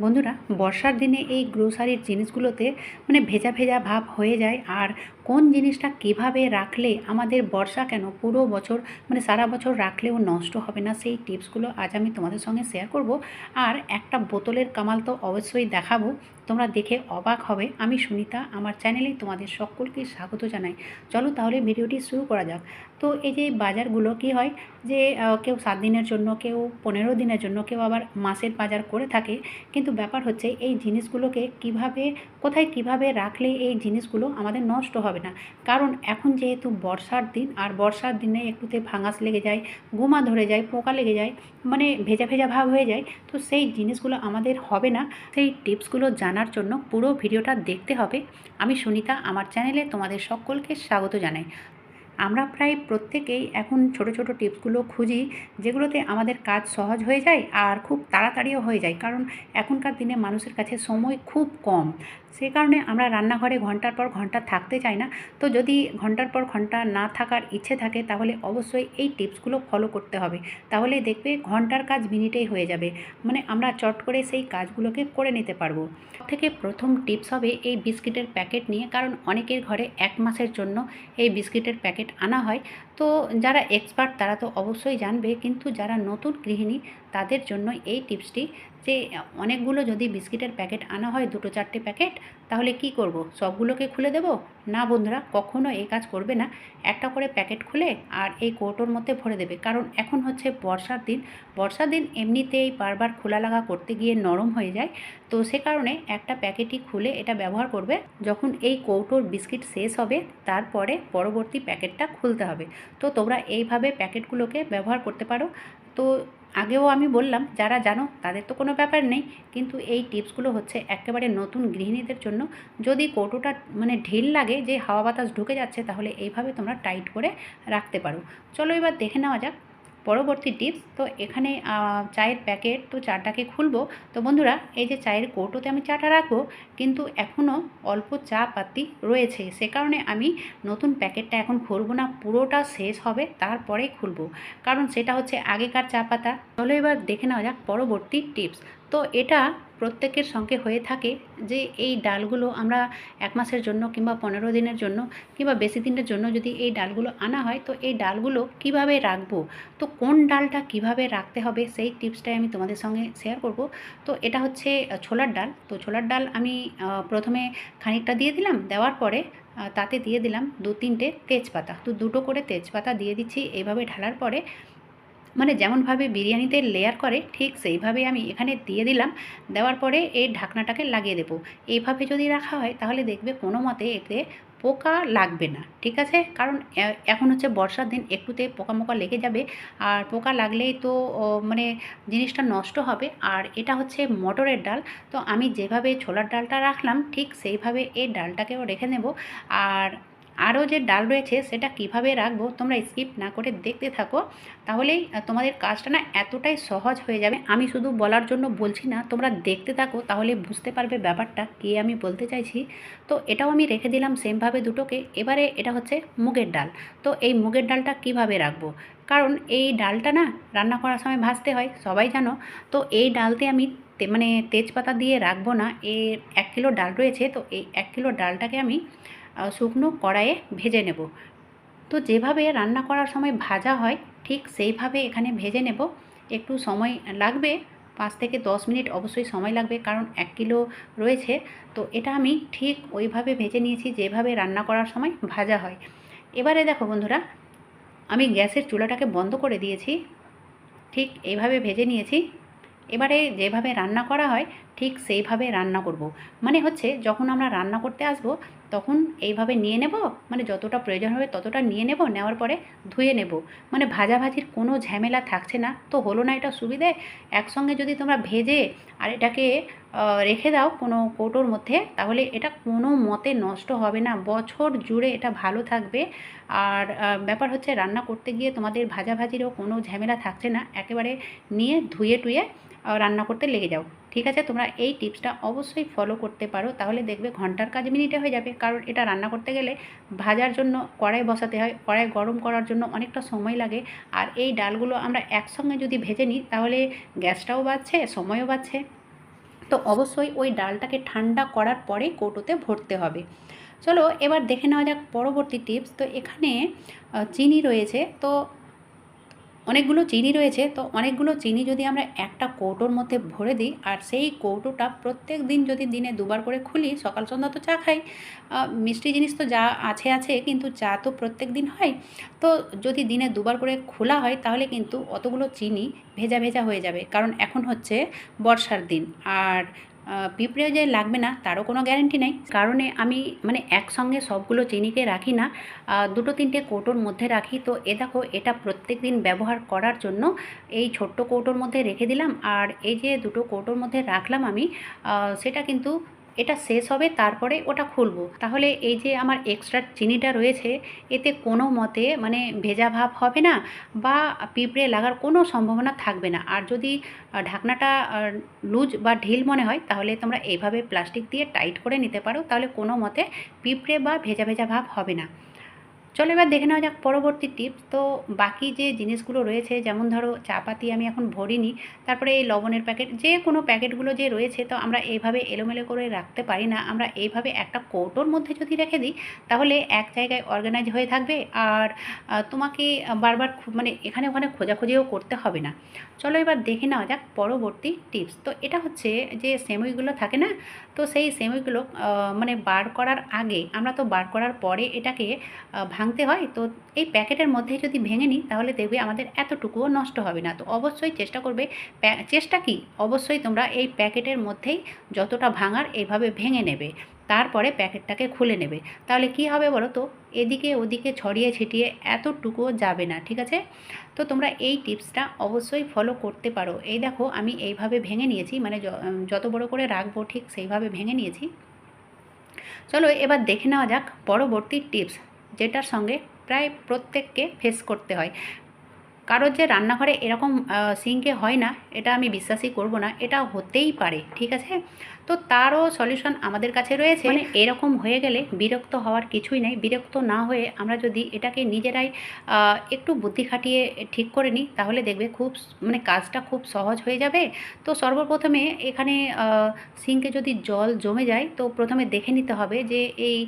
বন্ধুরা, বর্ষার দিনে এই গ্রোসারির জিনিসগুলোতে মানে ভেজা ভেজা ভাব হয়ে যায়। আর কোন জিনিসটা কীভাবে রাখলে আমাদের বর্ষা কেন পুরো বছর মানে সারা বছর রাখলেও নষ্ট হবে না, সেই টিপসগুলো আজ আমি তোমাদের সঙ্গে শেয়ার করব। আর একটা বোতলের কামাল তো অবশ্যই দেখাবো। তোমরা দেখে অবাক হবে। আমি সুনিতা, আমার চ্যানেলে তোমাদের সকলকে স্বাগত জানাই। চলো তাহলে ভিডিওটি শুরু করা যাক। তো এই যে বাজারগুলো কি হয় যে কেউ সাত দিনের জন্য, কেউ পনেরো দিনের জন্য, কেউ আবার মাসের বাজার করে থাকে। কিন্তু ব্যাপার হচ্ছে এই জিনিসগুলোকে কীভাবে, কোথায় কীভাবে রাখলে এই জিনিসগুলো আমাদের নষ্ট হবে না? কারণ এখন যেহেতু বর্ষার দিন, আর বর্ষার দিনে একটুতে ভাঙাস লেগে যায়, গোমা ধরে যায়, পোকা লেগে যায় মানে ভেজা ভেজা ভাব হয়ে যায়, তো সেই জিনিসগুলো আমাদের হবে না। সেই টিপসগুলো জানার জন্য পুরো ভিডিওটা দেখতে হবে। আমি সুনিতা, আমার চ্যানেলে তোমাদের সকলকে স্বাগত জানাই। আমরা প্রায় প্রত্যেকেই এখন ছোট ছোট টিপসগুলো খুঁজি, যেগুলোতে আমাদের কাজ সহজ হয়ে যায় আর খুব তাড়াতাড়িও হয়ে যায়। কারণ এখনকার দিনে মানুষের কাছে সময় খুব কম। সে কারণে আমরা রান্নাঘরে ঘণ্টার পর ঘণ্টা থাকতে চাই না। তো যদি ঘণ্টার পর ঘণ্টা না থাকার ইচ্ছে থাকে, তাহলে অবশ্যই এই টিপসগুলো ফলো করতে হবে। তাহলে দেখবে ঘণ্টার কাজ মিনিটেই হয়ে যাবে। মানে আমরা চট করে সেই কাজগুলোকে করে নিতে পারব। থেকে প্রথম টিপস হবে এই বিস্কিটের প্যাকেট নিয়ে, কারণ অনেকের ঘরে এক মাসের জন্য এই বিস্কিটের প্যাকেট আনা হয়। তো যারা এক্সপার্ট তারা তো অবশ্যই জানবে, কিন্তু যারা নতুন গৃহিণী তাদের জন্য এই টিপসটি যে অনেকগুলো যদি বিস্কিটের প্যাকেট আনা হয়, দুটো চারটে প্যাকেট তাহলে কি করব? সবগুলোকে খুলে দেব? না বন্ধুরা, কখনো এই কাজ করবে না। একটা করে প্যাকেট খুলে আর এই কৌটোর মধ্যে ভরে দেবে। কারণ এখন হচ্ছে বর্ষার দিন। বর্ষার দিন এমনিতেই বারবার খোলা লাগা করতে গিয়ে নরম হয়ে যায়। তো সে কারণে একটা প্যাকেটই খুলে এটা ব্যবহার করবে। যখন এই কৌটোর বিস্কিট শেষ হবে, তারপরে পরবর্তী প্যাকেটটা খুলতে হবে। তো তোমরা এইভাবে প্যাকেটগুলোকে ব্যবহার করতে পারো। তো আগেও আমি বললাম, যারা জানো তাদের তো কোনো ব্যাপার নেই, কিন্তু এই টিপসগুলো হচ্ছে একেবারে নতুন গৃহিণীদের জন্য। যদি কৌটোটা মানে ঢিল লাগে যে হাওয়া বাতাস ঢুকে যাচ্ছে, তাহলে এইভাবে তোমরা টাইট করে রাখতে পারো। চলো এবার দেখে নেওয়া যাক পরবর্তী টিপস তো এখানে চায়ের প্যাকেট তো চাটাকে খুলবো। তো বন্ধুরা, এই যে চায়ের কৌটোতে আমি চাটা রাখব, কিন্তু এখনও অল্প চা পাতি রয়েছে। সে কারণে আমি নতুন প্যাকেটটা এখন খুলবো না, পুরোটা শেষ হবে তারপরেই খুলবো। কারণ সেটা হচ্ছে আগেকার চা পাতা। চলো এবার দেখে নেওয়া যাক পরবর্তী টিপস তো এটা প্রত্যেকের সঙ্গে হয়ে থাকে যে এই ডালগুলো আমরা এক মাসের জন্য কিংবা পনেরো দিনের জন্য কিংবা বেশি দিনের জন্য যদি এই ডালগুলো আনা হয়, তো এই ডালগুলো কীভাবে রাখব? তো কোন ডালটা কীভাবে রাখতে হবে সেই টিপসটাই আমি তোমাদের সঙ্গে শেয়ার করব। তো এটা হচ্ছে ছোলার ডাল। তো ছোলার ডাল আমি প্রথমে খানিকটা দিয়ে দিলাম, দেওয়ার পরে তাতে দিয়ে দিলাম দু তিনটে তেজপাতা। তো দুটো করে তেজপাতা দিয়ে দিচ্ছি এইভাবে ঢালার পরে মানে যেমনভাবে বিরিয়ানিতে লেয়ার করে, ঠিক সেইভাবে আমি এখানে দিয়ে দিলাম। দেওয়ার পরে এই ঢাকনাটাকে লাগিয়ে দেবো। এইভাবে যদি রাখা হয়, তাহলে দেখবে কোনো মতে এতে পোকা লাগবে না, ঠিক আছে? কারণ এখন হচ্ছে বর্ষার দিন, একটুতে পোকা মোকা লেগে যাবে। আর পোকা লাগলেই তো মানে জিনিসটা নষ্ট হবে। আর এটা হচ্ছে মটরের ডাল। তো আমি যেভাবে ছোলার ডালটা রাখলাম, ঠিক সেইভাবে এই ডালটাকেও রেখে নেব। আর আরও যে ডাল রয়েছে সেটা কীভাবে রাখব তোমরা স্কিপ না করে দেখতে থাকো, তাহলেই তোমাদের কাজটা না এতটাই সহজ হয়ে যাবে। আমি শুধু বলার জন্য বলছি না, তোমরা দেখতে থাকো, তাহলে বুঝতে পারবে ব্যাপারটা কী আমি বলতে চাইছি। তো এটাও আমি রেখে দিলাম সেমভাবে দুটোকে, এবারে এটা হচ্ছে মুগের ডাল। তো এই মুগের ডালটা কীভাবে রাখব? কারণ এই ডালটা না রান্না করার সময় ভাজতে হয়, সবাই জানো। তো এই ডালতে আমি মানে তেজপাতা দিয়ে রাখব না, এর এক কিলো ডাল রয়েছে, তো এই এক কিলো ডালটাকে আমি শুকনো কড়াইয়ে ভেজে নেব। তো যেভাবে রান্না করার সময় ভাজা হয়, ঠিক সেইভাবে এখানে ভেজে নেব। একটু সময় লাগবে, পাঁচ থেকে দশ মিনিট অবশ্যই সময় লাগবে, কারণ এক কিলো রয়েছে। তো এটা আমি ঠিক ওইভাবে ভেজে নিয়েছি, যেভাবে রান্না করার সময় ভাজা হয়। এবারে দেখো বন্ধুরা, আমি গ্যাসের চুলাটাকে বন্ধ করে দিয়েছি। ঠিক এইভাবে ভেজে নিয়েছি। এবারে যেভাবে রান্না করা হয় ঠিক সেইভাবে রান্না করব। মানে হচ্ছে যখন আমরা রান্না করতে আসব, তখন এইভাবে নিয়ে নেব মানে যতটা প্রয়োজন হবে ততটা নিয়ে নেব, নেওয়ার পরে ধুয়ে নেব। মানে ভাজাভাজির কোনো ঝামেলা থাকছে না। তো হলো না এটা সুবিধে? একসঙ্গে যদি তোমরা ভেজে আর এটাকে রেখে দাও কোনো কৌটোর মধ্যে, তাহলে এটা কোনো মতে নষ্ট হবে না। বছর জুড়ে এটা ভালো থাকবে। আর ব্যাপার হচ্ছে রান্না করতে গিয়ে তোমাদের ভাজাভাজিরও কোনো ঝামেলা থাকছে না। একেবারে নিয়ে ধুয়ে টুয়ে রান্না করতে লেগে যাও। ঠিক আছে? তোমরা এই টিপসটা অবশ্যই ফলো করতে পারো। তাহলে দেখবে ঘণ্টার কাজ মিনিটে হয়ে যাবে। কারণ এটা রান্না করতে গেলে ভাজার জন্য, কড়াই বসাতে হয়। কড়াই গরম করার জন্য অনেকটা সময় লাগে। আর এই ডালগুলো আমরা একসঙ্গে যদি ভেজে নিই, তাহলে গ্যাসটাও বাঁচছে সময়ও বাঁচছে তো অবশ্যই ওই ডালটাকে ঠান্ডা করার পরে কৌটোতে ভরতে হবে। চলো এবার দেখে নেওয়া যাক পরবর্তী টিপস। তো এখানে চিনি রয়েছে। তো অনেকগুলো চিনি রয়েছে, তো অনেকগুলো চিনি যদি আমরা একটা কৌটোর মধ্যে ভরে দিই, আর সেই কৌটোটা প্রত্যেক দিন যদি দিনে দুবার করে খুলি, সকাল সন্ধ্যা তো চা খাই মিষ্টি জিনিস তো যা আছে আছে, কিন্তু চা তো প্রত্যেক দিন হয়। তো যদি দিনে দুবার করে খোলা হয়, তাহলে কিন্তু অতগুলো চিনি ভেজা ভেজা হয়ে যাবে। কারণ এখন হচ্ছে বর্ষার দিন, আর পিঁপড়ে যে লাগবে না, তারও কোনো গ্যারেন্টি নেই। কারণে আমি মানে একসঙ্গে সবগুলো চিনিকে রাখি না দুটো তিনটে কৌটোর মধ্যে রাখি। তো এ দেখো, এটা প্রত্যেক দিন ব্যবহার করার জন্য এই ছোট্ট কৌটোর মধ্যে রেখে দিলাম। আর এই যে দুটো কৌটোর মধ্যে রাখলাম আমি সেটা কিন্তু এটা শেষ হবে, তারপরে ওটা খুলবো। তাহলে এই যে আমার এক্সট্রা চিনিটা রয়েছে, এতে কোনো মতে মানে ভেজা ভাব হবে না বা পিঁপড়ে লাগার কোনো সম্ভাবনা থাকবে না। আর যদি ঢাকনাটা লুজ বা ঢিল মনে হয়, তাহলে তোমরা এইভাবে প্লাস্টিক দিয়ে টাইট করে নিতে পারো, তাহলে কোনো মতে পিঁপড়ে বা ভেজা ভেজা ভাব হবে না। চলো এবার দেখে নেওয়া যাক পরবর্তী টিপস তো বাকি যে জিনিসগুলো রয়েছে যেমন ধরো চাপাতি আমি এখন ভরিনি তারপরে এই লবণের প্যাকেট যে কোনো প্যাকেটগুলো যে রয়েছে তো আমরা এইভাবে এলোমেলো করে রাখতে পারি না। আমরা এইভাবে একটা কৌটোর মধ্যে যদি রেখে দিই তাহলে এক জায়গায় অর্গানাইজ হয়ে থাকবে। আর তোমাকে বারবার মানে এখানে ওখানে খোঁজাখুঁজিও করতে হবে না। চলো এবার দেখে নেওয়া যাক পরবর্তী টিপস তো এটা হচ্ছে যে সেমইগুলো থাকে না তো সেই সেমইগুলো মানে বার করার আগে আমরা তো বার করার পরে এটাকে আহ, ভাঙতে হয়, তো এই প্যাকেটের মধ্যে যদি ভেঙে নিই, তাহলে দেখবে আমাদের এতটুকুও নষ্ট হবে না। তো অবশ্যই চেষ্টা করবে চেষ্টা কি? অবশ্যই তোমরা এই প্যাকেটের মধ্যেই যতটা ভাঙার এইভাবে ভেঙে নেবে, তারপরে প্যাকেটটাকে খুলে নেবে। তাহলে কি হবে বলো তো? এদিকে ওদিকে ছড়িয়ে ছিটিয়ে এতটুকুও যাবে না, ঠিক আছে? তো তোমরা এই টিপসটা অবশ্যই ফলো করতে পারো। এই দেখো, আমি এইভাবে ভেঙে নিয়েছি মানে যত বড় করে রাখব, ঠিক সেইভাবে ভেঙে নিয়েছি। চলো এবার দেখে নেওয়া যাক পরবর্তী টিপস। যেটার সঙ্গে প্রায় প্রত্যেককে ফেস করতে হয়। কারোর যে রান্নাঘরে এরকম সিঙ্কে হয় না, এটা আমি বিশ্বাসই করব না, এটা হতেই পারে, ঠিক আছে? তো তারও সলিউশন আমাদের কাছে রয়েছে। মানে এরকম হয়ে গেলে বিরক্ত হওয়ার কিছুই নেই। বিরক্ত না হয়ে আমরা যদি এটাকে নিজেরাই একটু বুদ্ধি খাটিয়ে ঠিক করে নিই তাহলে দেখবে খুব মানে কাজটা খুব সহজ হয়ে যাবে। তো সর্বপ্রথমে এখানে সিঙ্কে যদি জল জমে যায় তো প্রথমে দেখে নিতে হবে যে এই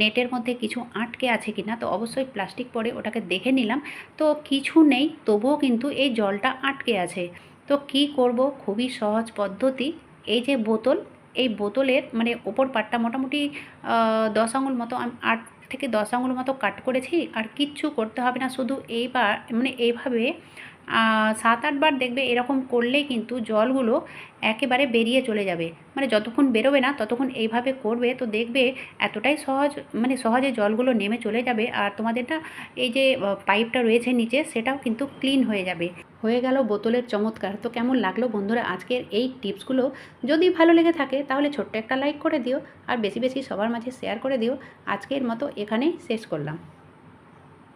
নেটের মধ্যে কিছু আটকে আছে কি না তো অবশ্যই প্লাস্টিক পরে ওটাকে দেখে নিলাম। তো কিছু নেই তবুও কিন্তু এই জলটা আটকে আছে। তো কি করব? খুবই সহজ পদ্ধতি। এই যে বোতল, এই বোতলের মানে ওপর পাটটা মোটামুটি দশ আঙুল মতো আট থেকে দশ আঙুল মতো কাট করেছি। আর কিচ্ছু করতে হবে না। শুধু এইবার মানে এইভাবে সাত আটবার দেখবে এরকম করলেই কিন্তু জলগুলো একেবারে বেরিয়ে চলে যাবে। মানে যতক্ষণ বেরোবে না, ততক্ষণ এইভাবে করবে তো দেখবে এতটাই সহজ মানে সহজে জলগুলো নেমে চলে যাবে আর তোমাদের না এই যে পাইপটা রয়েছে নিচে সেটাও কিন্তু ক্লিন হয়ে যাবে। হয়ে গেল বোতলের চমৎকার। তো কেমন লাগল বন্ধুরা আজকের এই টিপসগুলো? যদি ভালো লেগে থাকে তাহলে ছোট্ট একটা লাইক করে দিও আর বেশি বেশি সবার মাঝে শেয়ার করে দিও। আজকের মতো এখানেই শেষ করলাম।